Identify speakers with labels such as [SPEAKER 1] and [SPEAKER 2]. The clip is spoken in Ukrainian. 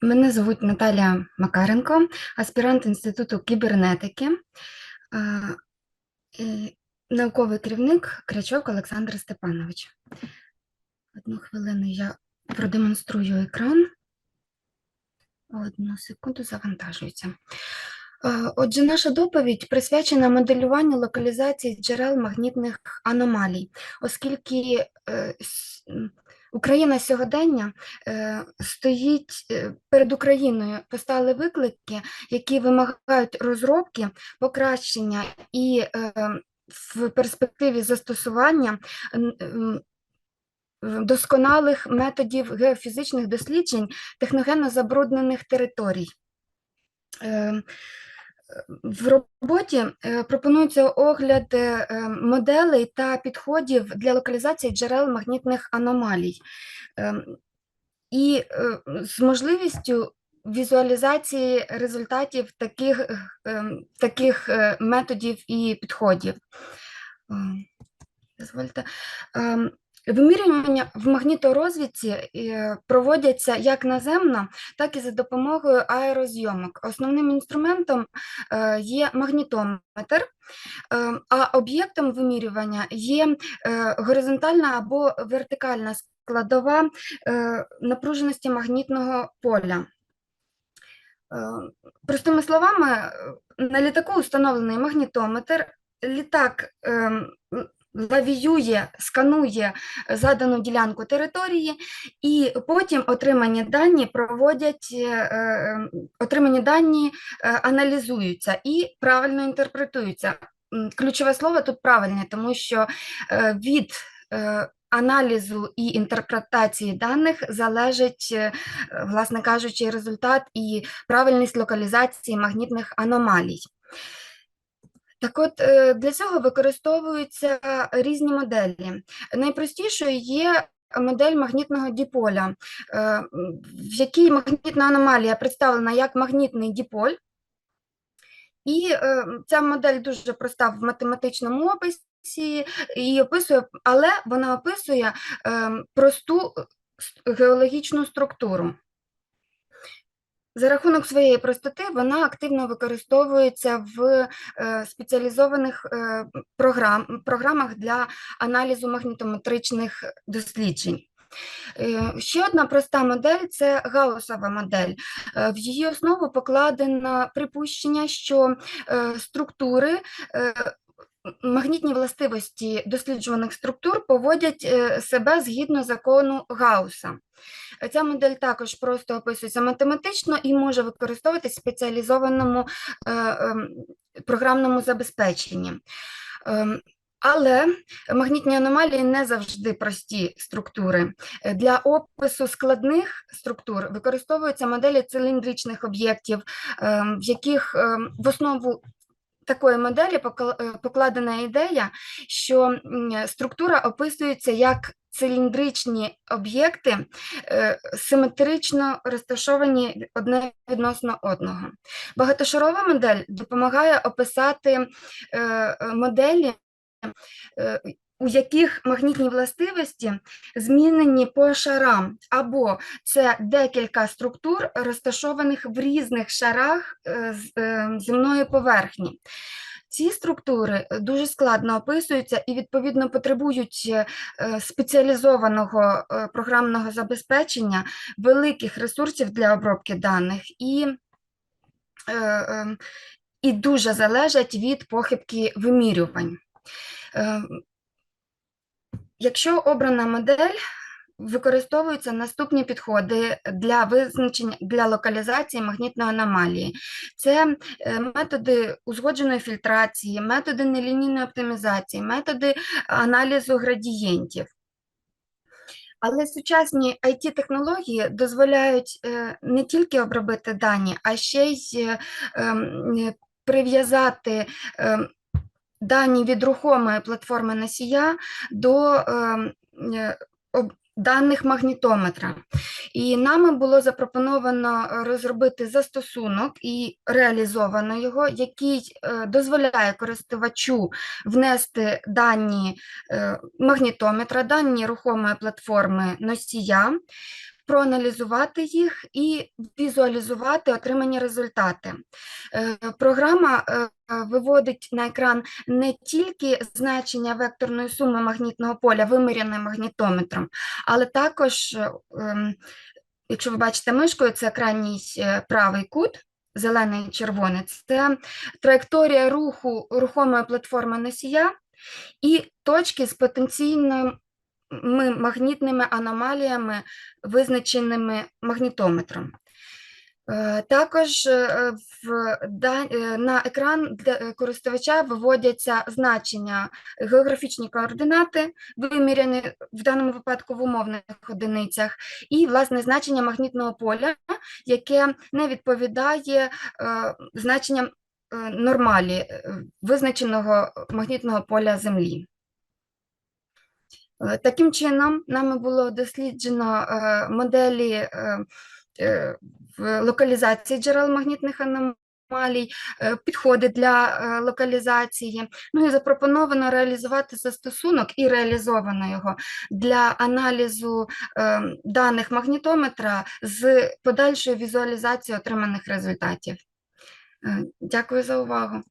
[SPEAKER 1] Мене звуть Наталя Макаренко, аспірант Інституту кібернетики, науковий керівник Крячок Олександр Степанович. Одну хвилину я продемонструю екран. Одну секунду завантажується. Отже, наша доповідь присвячена моделюванню локалізації джерел магнітних аномалій, оскільки е, Україна сьогодення е, стоїть е, перед Україною, постали виклики, які вимагають розробки, покращення і е, в перспективі застосування досконалих методів геофізичних досліджень техногенно забруднених територій. В роботі е, пропонується огляд е, е, моделей та підходів для локалізації джерел магнітних аномалій Ем, і з можливістю візуалізації результатів таких, ем, таких методів і підходів. Ем, Дозвольте. Вимірювання в магніторозвідці е, проводяться як наземно, так і за допомогою аерозйомок. Основним інструментом е, є магнітометр, ем, а об'єктом вимірювання є е, горизонтальна або вертикальна складова е, напруженості магнітного поля. Е, Простими словами, е, на літаку встановлений магнітометр, літак ем, лавіює, сканує задану ділянку території, і потім отримані дані проводять, е, е, отримані дані е, аналізуються і правильно інтерпретуються. Ключове слово тут правильне, тому що е, від е, аналізу і інтерпретації даних залежить, е, власне кажучи, результат і правильність локалізації магнітних аномалій. Так от, е, для цього використовуються різні моделі. Найпростішою є модель магнітного диполя, е, в якій магнітна аномалія представлена як магнітний диполь, і е, ця модель дуже проста в математичному описі, і описує, але вона описує е, просту геологічну структуру. За рахунок своєї простоти вона активно використовується в е, спеціалізованих е, програм, програмах для аналізу магнітометричних досліджень. Е, Ще одна проста модель це гаусова модель. В її основу покладено припущення, що структури, магнітні властивості досліджуваних структур поводять е, себе згідно закону Гауса. Ця модель також просто описується математично і може використовуватись в спеціалізованому е, ем, програмному забезпеченні. Ем, Але магнітні аномалії не завжди прості структури. Для опису складних структур використовуються моделі циліндричних об'єктів, ем, в яких в основу такої моделі е, покладена ідея, що структура описується як циліндричні об'єкти, е, симетрично розташовані одне відносно одного. Багатошарова модель допомагає описати е, моделі, у яких магнітні властивості змінені по шарам, або це декілька структур, розташованих в різних шарах е, земної поверхні. Ці структури дуже складно описуються і, відповідно, потребують е, спеціалізованого е, програмного забезпечення, великих ресурсів для обробки даних і, ем, і дуже залежать від похибки вимірювань. Якщо обрана модель, використовуються наступні підходи для визначення для локалізації магнітної аномалії. Це е, методи узгодженої фільтрації, методи нелінійної оптимізації, методи аналізу градієнтів. Але сучасні IT-технології дозволяють е, не тільки обробити дані, а ще й е, ем, прив'язати ем, дані від рухомої платформи носія до ем, е, даних магнітометра. І нами було запропоновано е, розробити застосунок і реалізовано його, який е, дозволяє користувачу внести дані е, магнітометра, дані рухомої платформи носія, проаналізувати їх і візуалізувати отримані результати. Е, Програма е, виводить на екран не тільки значення векторної суми магнітного поля, виміряне магнітометром, але також, е, ем, якщо ви бачите мишкою, це крайній правий кут, зелений і червоний, це траєкторія руху рухомої платформи носія і точки з потенційними магнітними аномаліями, визначеними магнітометром. Е, Також е, в, е, на екран користувача виводяться значення географічні координати, виміряні в даному випадку в умовних одиницях, і власне значення магнітного поля, яке не відповідає значенням нормалі визначеного магнітного поля Землі. Е, Таким чином, нами було досліджено е, моделі е, локалізації джерел магнітних аномалій, підходи для локалізації. Ну і запропоновано реалізувати застосунок і реалізовано його для аналізу даних магнітометра з подальшою візуалізацією отриманих результатів. Дякую за увагу.